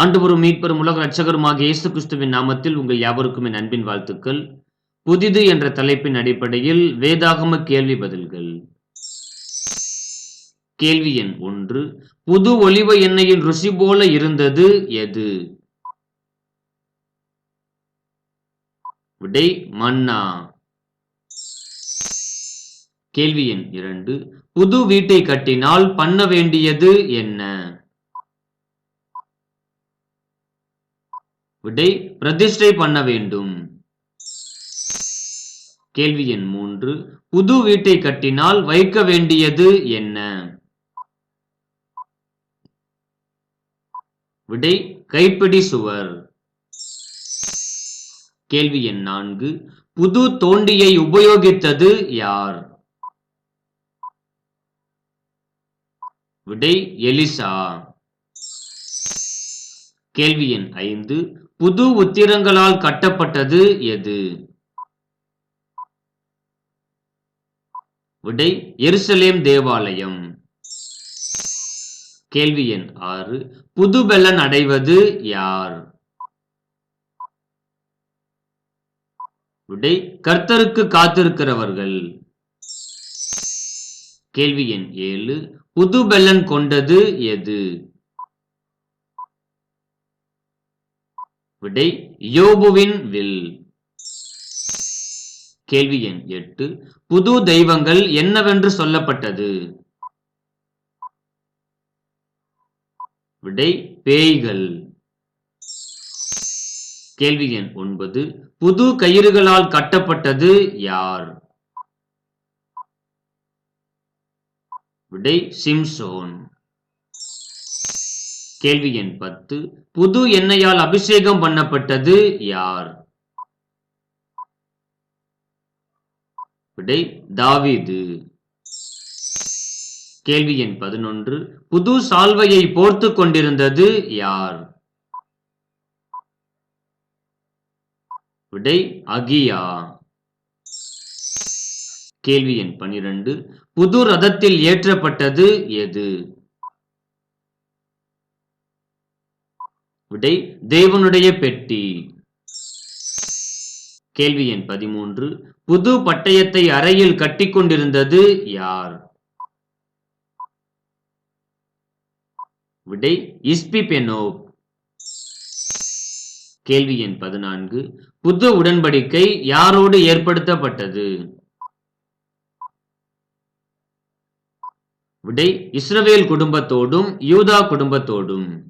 ஆண்டவரும் மீட்பெறும் உலக ரட்சகருமாக இயேசு கிறிஸ்துவின் நாமத்தில் உங்கள் யாவருக்கும் என் அன்பின் வாழ்த்துக்கள். புதிது என்ற தலைப்பின் அடிப்படையில் வேதாகம கேள்வி பதில்கள். கேள்வி எண் ஒன்று புது ஒளிவ எண்ணெயின் ருசி போல இருந்தது எது? விடை மன்னா. கேள்வி எண் இரண்டு புது வீட்டை கட்டினால் பண்ண வேண்டியது என்ன? விடை பிரதிஷ்டை பண்ண வேண்டும். கேள்வி எண் மூன்று. புது வீட்டை கட்டினால் வைக்க வேண்டியது என்ன? விடை கைப்பிடி சுவர். கேள்வி எண் நான்கு. புது தோண்டியை உபயோகித்தது யார்? விடை எலிசா. கேள்வி எண் ஐந்து. புது உத்திரங்களால் கட்டப்பட்டது எது? விடை எருசலேம் தேவாலயம். கேள்வி எண் ஆறு. புது அடைவது யார்? விடை கர்த்தருக்கு காத்திருக்கிறவர்கள். கேள்வி எண் ஏழு. புது பெல்லன் கொண்டது எது? விடை யோபுவின் வில். கேள்வி எண் எட்டு. புது தெய்வங்கள் என்னவென்று சொல்லப்பட்டது? விடை பேய்கள். கேள்வி எண் ஒன்பது. புது கயிறுகளால் கட்டப்பட்டது யார்? விடை சிம்சோன். கேள்வி எண் பத்து. புது எண்ணெயால் அபிஷேகம் பண்ணப்பட்டது யார்? விடை தாவீது. கேள்வி எண் பதினொன்று. புது சால்வையை போர்த்து கொண்டிருந்தது யார்? விடை அகியா. கேள்வி எண் பனிரெண்டு. புது ரதத்தில் ஏற்றப்பட்டது எது? விடை தேவனுடைய பெட்டி. கேள்வி எண் பதிமூன்று. புது பட்டயத்தை அறையில் கட்டிக்கொண்டிருந்தது யார்? விடை இஸ்பி பெனோ கேள்வி எண் பதினான்கு. புது உடன்படிக்கை யாரோடு ஏற்படுத்தப்பட்டது? விடை இஸ்ரவேல் குடும்பத்தோடும் யூதா குடும்பத்தோடும்.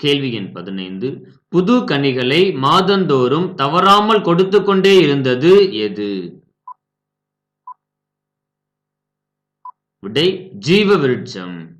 கேள்வி எண் பதினைந்து. புது கனிகளை மாதந்தோறும் தவறாமல் கொடுத்து கொண்டே இருந்தது எது? விடை ஜீவ விருட்சம்.